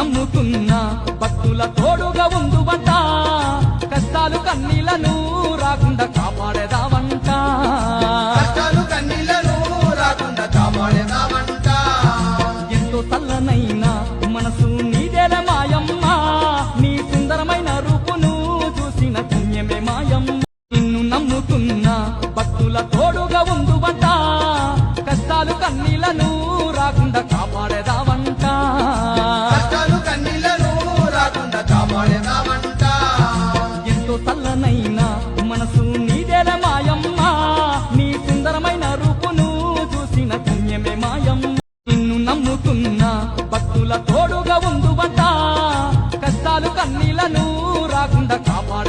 నమ్ముతున్నా భక్తుల తోడుగా ఉందువంట కష్టాలు కన్నీళ్ళను రాకుండా కాపాడేదావంట కష్టాలు కన్నీళ్ళను రాకుండా కాపాడేదామంట. ఎంతో చల్లనైనా మనసు నీదేల మాయమ్మ. నీ సుందరమైన రూపును చూసిన పుణ్యమే మాయమ్మ. నిన్ను నమ్ముతున్నా భక్తుల తోడుగా ఉందువంట చల్లనైనా మనసు నీదేల మాయమ్మ. నీ సుందరమైన రూపును చూసిన పుణ్యమే మాయమ్మ. నిన్ను నమ్ముతున్నా భక్తుల తోడుగా ఉందువట కష్టాలు కన్నీలను రాకుండా కాపాడ